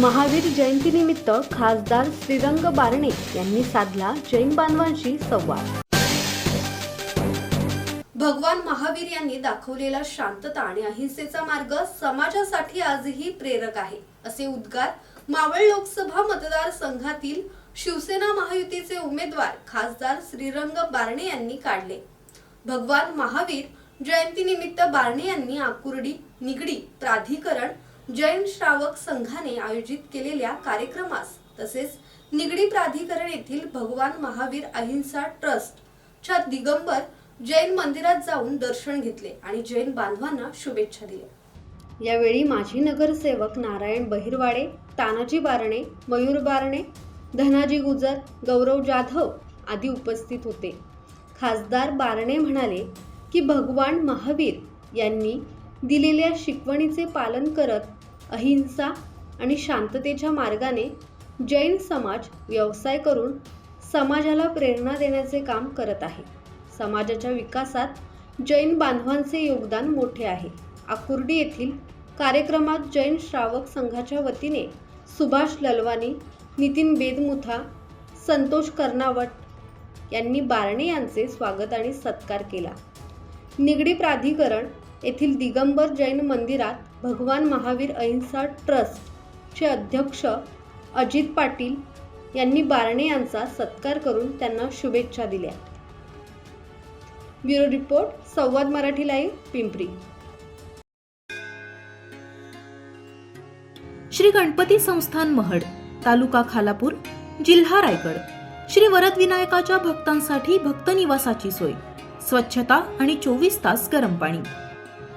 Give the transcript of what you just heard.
महावीर जयंतीनिमित्त खासदार श्रीरंग बारणे यांनी साधला जैन बांधवांशी संवाद. भगवान महावीर यांनी दाखवलेला शांतता आणि अहिंसेचा मार्ग समाजासाठी आजही प्रेरक आहे असे उद्गार मावळ लोकसभा मतदारसंघातील शिवसेना महायुतीचे उमेदवार खासदार श्रीरंग बारणे यांनी काढले. भगवान महावीर जयंतीनिमित्त बारणे यांनी आकुर्डी निगडी प्राधिकरण जैन श्रावक संघाने आयोजित केलेल्या कार्यक्रमास तसेच निगडी प्राधिकरण येथील भगवान महावीर अहिंसा ट्रस्ट च्या दिगंबर जैन मंदिरात जाऊन दर्शन घेतले आणि जैन बांधवांना शुभेच्छा दिल्या. यावेळी माजी नगरसेवक नारायण बहिरवाडे तानाजी बारणे मयूर बारणे धनाजी गुजर गौरव जाधव आदी उपस्थित होते. खासदार बारणे म्हणाले की भगवान महावीर यांनी दिलेल्या शिकवणीचे पालन करत अहिंसा आणि शांततेच्या मार्गाने जैन समाज व्यवसाय करून समाजाला प्रेरणा देण्याचे काम करत आहे. समाजाच्या विकासात जैन बांधवांचे योगदान मोठे आहे. आकुर्डी येथील कार्यक्रमात जैन श्रावक संघाच्या वतीने सुभाष ललवानी नितीन बेदमुथा संतोष कर्नावट यांनी बारणे यांचे स्वागत आणि सत्कार केला. निगडी प्राधिकरण येथील दिगंबर जैन मंदिरात भगवान महावीर अहिंसा ट्रस्टचे अध्यक्ष अजित पाटील यांनी बारणे यांचा सत्कार करून त्यांना शुभेच्छा दिल्या. Bureau report Samvad Marathi live Pimpri. Shri Ganpati Sansthan Mahad taluka Khalapur जिल्हा रायगड. श्री वरद विनायकाच्या भक्तांसाठी भक्त निवासाची सोय. स्वच्छता आणि चोवीस तास गरम पाणी.